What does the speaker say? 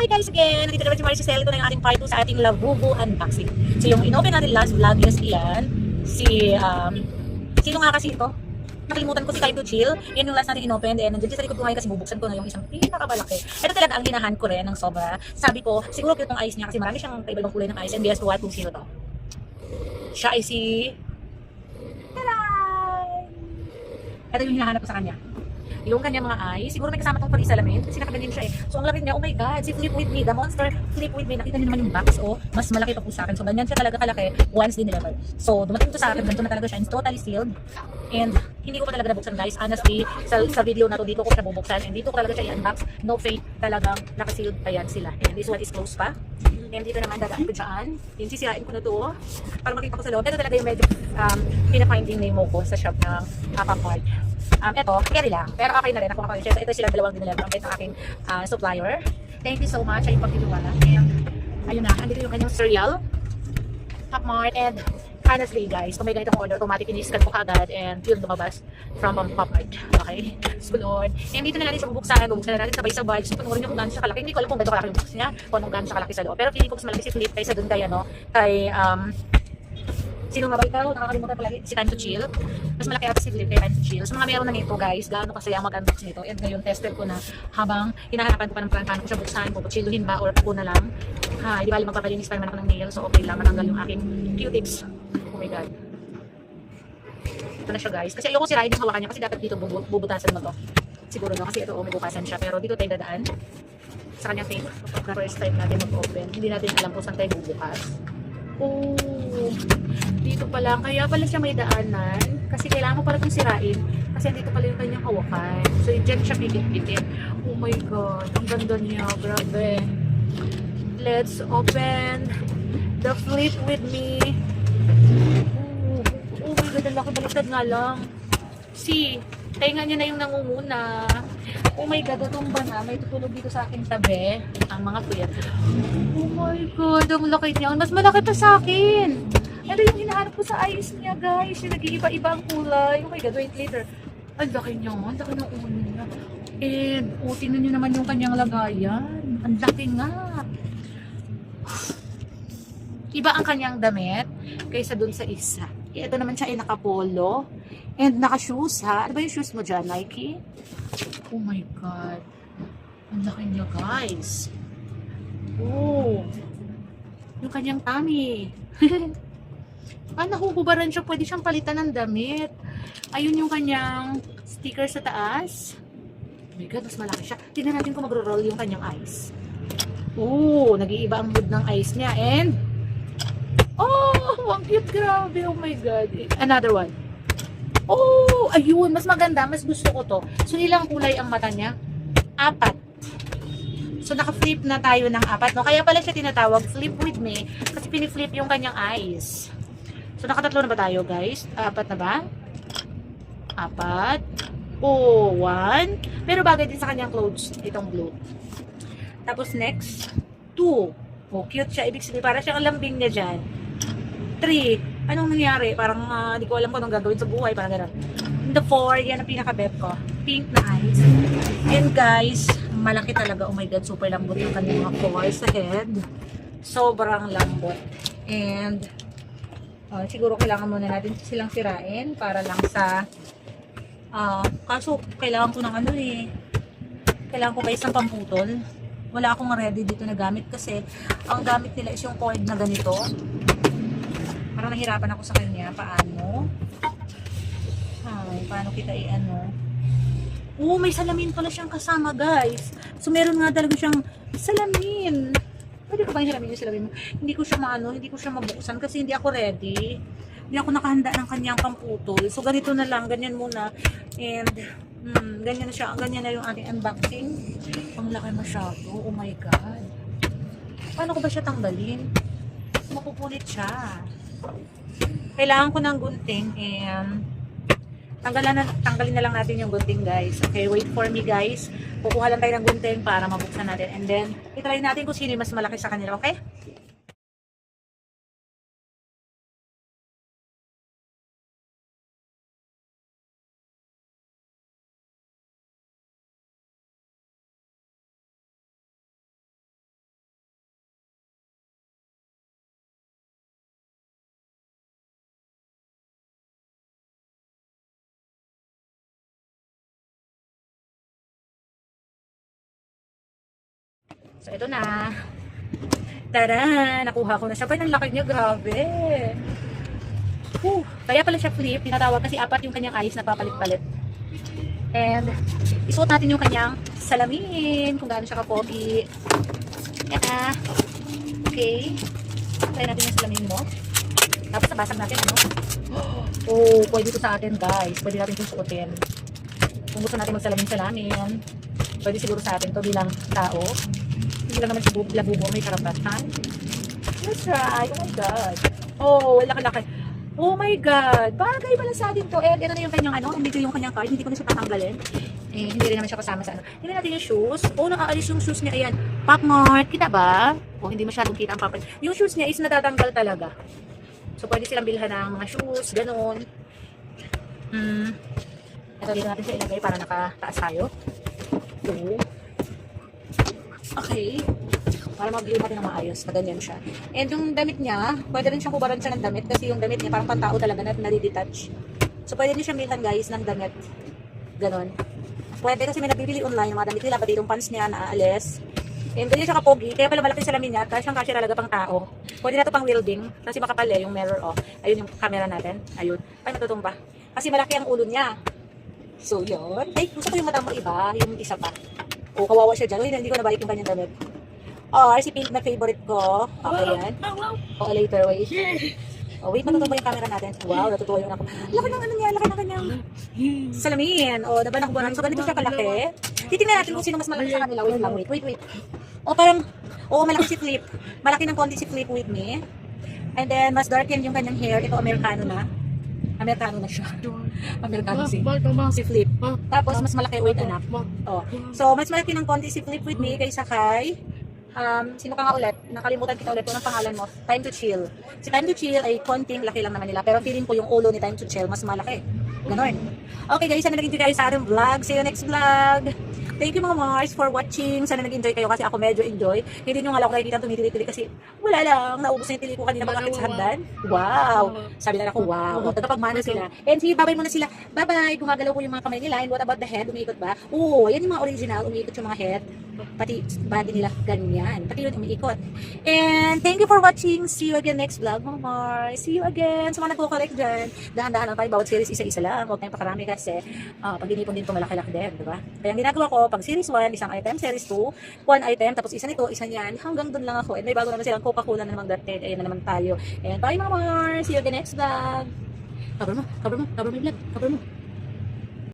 Hi guys again! Nandito naman si Maricel. Ito na yung ating part 2 sa ating Labubu unboxing. So yung inopen natin last vlog is iyan. Si, um, sino nga kasi ito? Nakalimutan ko si Kaito Chill. Yan yung last natin inopen. And nandiyan sa likod ko ngayon kasi bubuksan ko na yung isang pinakamalaki. Ito talaga ang hinahan ko rin ng sobra. Sabi ko, siguro cute ng eyes niya kasi marami siyang kaiba kulay ng eyes. And guess what? Kung sino to? Siya ay si... Taray! Ito yung hinahanap ko sa kanya yung kanya mga eyes. Siguro may kasama tong pati salamin kasi nakaganyan siya eh. So ang laki niya, oh my god, si Flip With Me, the monster Flip With Me. Nakita niyo naman yung box, oh. Mas malaki pa po sa akin. So ganyan siya talaga kalaki once din delivered. So dumating to sa akin, ganito na talaga siya. It's totally sealed. And hindi ko pa talaga nabuksan guys. Honestly, sa, sa video na to, dito ko siya bubuksan. And dito ko talaga siya i-unbox. No fake talagang nakasealed pa yan sila. And this one is closed pa. And dito naman dadaan ko dyan. Yung sisirain ko na to oh, para makita ko sa loob. Ito talaga yung medyo um, pinafinding name mo ko sa shop ng Papa Mart. Um, ito, carry lang. Pero okay na rin. Ako siya. Ito sila dalawang dinala. Ang bait ng aking ah, supplier. Thank you so much iyong pagtitiwala. And, ayun na. Andito yung kanyang cereal. Pop Mart. And, honestly guys, kung may ganitong order, automatic in-scan ko kagad and yun lumabas from um, Pop Mart. Okay? So, Lord. And dito na natin siya bubuksan. Bubuksan na natin sabay-sabay. So, panurin niyo kung gaano siya kalaki. Hindi ko alam kung gaano kalaki yung box niya. Kung anong gaano siya kalaki sa loob. Pero feeling ko mas malaki si Philip kaysa dun kay, ano, kay, um, Sino nga ba ikaw? Nakakalimutan palagi si Time to Chill. Mas malaki ata to Chill. So mga meron na nito guys, gaano kasaya mag-unbox nito. And ngayon tested ko na habang hinahanapan ko pa ng plan paano ko siya buksan, pupuchilluhin ba or ako na lang. Ha, di ba magpapalinis pa naman ako ng nail. So okay lang, matanggal yung aking Q-tips. Oh my God. Ito na siya guys. Kasi ayoko sirahin yung hawakan niya kasi dapat dito bubu- bubutasan mo to. Siguro no, kasi ito oh, may bukasan siya. Pero dito tayo dadaan sa kanyang tape. First time natin mag-open. Hindi natin alam kung saan tayo bubukas. Oh, dito pa lang. Kaya pala siya may daanan. Kasi kailangan ko pala itong sirain. Kasi dito pala yung kanyang hawakan. So, dyan siya pikit-pikit. Oh my God. Ang ganda niya. Grabe. Let's open the flip with me. Oh, oh my God. Ang laki baliktad nga lang. See, tainga niya na yung nangunguna. Oh my God, tutumba na. May tutulog dito sa aking tabi. Ang mga kuya. Oh my God, ang laki niya. Mas malaki pa sa akin. Ito yung hinahanap ko sa eyes niya, guys. Yung nag-iiba-iba ang kulay. Oh my God, wait later. Ang laki niya. Ang laki ng ulo niya. And, oh, tingnan niyo naman yung kanyang lagayan. Ang laki nga. Iba ang kanyang damit kaysa dun sa isa. Ito naman siya ay nakapolo. And naka-shoes ha. Ano ba yung shoes mo dyan, Nike? Oh my God. Ang laki niya, guys. Oh. Yung kanyang tummy. ah, nahuhubaran siya. Pwede siyang palitan ng damit. Ayun yung kanyang sticker sa taas. Oh my God, mas malaki siya. Tingnan natin kung magro-roll yung kanyang eyes. Oh, nag-iiba ang mood ng eyes niya. And, oh, ang cute. Grabe. Oh my God. Another one. Oh, ayun. Mas maganda. Mas gusto ko to. So, ilang kulay ang mata niya? Apat. So, naka-flip na tayo ng apat. No? Kaya pala siya tinatawag, flip with me. Kasi piniflip yung kanyang eyes. So, nakatatlo na ba tayo, guys? Apat na ba? Apat. Oh, one. Pero bagay din sa kanyang clothes, itong blue. Tapos next, two. Oh, cute siya. Ibig sabihin, para siyang lambing niya dyan. Three. Anong nangyari? Parang ah, di ko alam kung anong gagawin sa buhay. Parang gano'n. The four, yan ang pinaka-bet ko. Pink na eyes. And guys, malaki talaga. Oh my God, super lambot yung kanyang mga pores sa head. Sobrang lambot. And, ah, siguro kailangan muna natin silang sirain para lang sa Ah, kaso kailangan ko ng ano eh. Kailangan ko guys ng pamputol. Wala akong ready dito na gamit kasi ang gamit nila is yung cord na ganito. Parang nahirapan ako sa kanya. Paano? Ay, paano kita i-ano? Oo, may salamin pala siyang kasama guys. So meron nga talaga siyang salamin. Pwede ko ba salamin yung salamin mo? Hindi ko siya maano, hindi ko siya mabuksan kasi hindi ako ready hindi ako nakahanda ng kanyang pamputol. So, ganito na lang. Ganyan muna. And, hmm, ganyan na siya. Ganyan na yung ating unboxing. Ang laki masyado. Oh my God. Paano ko ba siya tanggalin? Mapupulit siya. Kailangan ko ng gunting and tanggalan na, tanggalin na lang natin yung gunting guys. Okay, wait for me guys. Kukuha lang tayo ng gunting para mabuksan natin. And then, itry natin kung sino mas malaki sa kanila. Okay? So, ito na. Tara! Nakuha ko na siya. Pero ang laki niya, grabe. Whew. Kaya pala siya flip, tinatawag kasi apat yung kanyang eyes na papalit-palit. And, isuot natin yung kanyang salamin, kung gaano siya ka-pogi. Yan na. Okay. Try natin yung salamin mo. Tapos nabasag natin, ano? Oh, pwede ito sa atin, guys. Pwede natin itong suotin. Kung gusto natin magsalamin-salamin, pwede siguro sa atin to bilang tao. Hindi lang naman si Bu- Labubo may karapatan. Let's try. Oh my God. Oh, laki-laki. Oh my God. Bagay pala sa atin to. And ito na yung kanyang ano, hindi ko yung kanyang card. Hindi ko na siya tatanggalin. Eh, hindi rin naman siya kasama sa ano. Tingnan natin yung shoes. Oh, nakaalis yung shoes niya. Ayan. Pop Mart. Kita ba? Oh, hindi masyadong kita ang pop Yung shoes niya is natatanggal talaga. So, pwede silang bilhan ng mga shoes. Ganun. Hmm. Ito dito natin siya ilagay para nakataas tayo. Ito. Okay. Para mag-view natin ng maayos. Na ganyan siya. And yung damit niya, pwede rin siyang kubaran siya ng damit kasi yung damit niya parang pantao talaga na nare-detach. So, pwede niyo siyang bilhan guys ng damit. Ganon. Pwede kasi may nabibili online yung mga damit nila, pati yung pants niya naaalis. And ganyan siya kapogi, kaya pala malaki sa lamin niya, kasi siyang kasya talaga pang tao. Pwede na to pang welding, kasi makapal eh, yung mirror, oh. Ayun yung camera natin, ayun. Ay, natutumba. Kasi malaki ang ulo niya. So, yun. Ay, gusto ko yung mata mo iba, yung isa pa. O, kawawa siya dyan. Uy, hindi ko nabalik yung kanyang damit. Oh, si Pink na favorite ko. Okay, yan. O, later, wait. Oh, wait, matutuwa yung camera natin. Wow, natutuwa yung ako. Laki ng ano niya, laki ng kanyang salamin. O, diba nakubuhan? So, ganito siya kalaki. Titingnan natin kung sino mas malaki sa kanila. Wait lang, wait, wait, wait. O, parang, oo, malaki si Flip. Malaki ng konti si Flip with me. And then, mas dark yan yung kanyang hair. Ito, Amerikano na. Amerikano na siya. Amerikano si, si Flip. Tapos, mas malaki, wait, anak. Oh. So, mas malaki ng konti si Flip with me kaysa kay um, sino ka nga ulit? Nakalimutan kita ulit. Anong pangalan mo? Time to Chill. Si Time to Chill ay konting laki lang naman nila. Pero feeling ko yung ulo ni Time to Chill mas malaki. Ganon. Okay guys, sana nag-enjoy kayo sa ating vlog. See you next vlog. Thank you mga Mars for watching. Sana nag-enjoy kayo kasi ako medyo enjoy. Hindi nyo nga lang ako nakikita tumitili-tili kasi wala lang. Naubos na yung tili ko kanina pagkakit sa hagdan. Wow. Sabi na ako, wow. O, tagapagmana sila. And sige, babay muna sila. Bye-bye. Gumagalaw ko yung mga kamay nila. And what about the head? Umiikot ba? Oo, yan yung mga original. Umiikot yung mga head. Pati body nila ganyan. Pati yun umiikot. And thank you for watching. See you again next vlog, mga Mars. See you again. Sa mga nagko-collect dyan, dahan-dahan lang tayo. Bawat series isa-isa lang. Huwag tayong pakarami kasi ah, pag inipon din ito malaki-laki din, di ba? Kaya ang ginagawa ko, pag series 1, isang item, series 2, one item, tapos isa nito, isa niyan, hanggang doon lang ako. And may bago naman silang Coca-Cola na namang dated. Ayan na naman tayo. And bye mga Mars. See you again next vlog. Cover mo, cover mo, cover mo yung vlog, cover mo.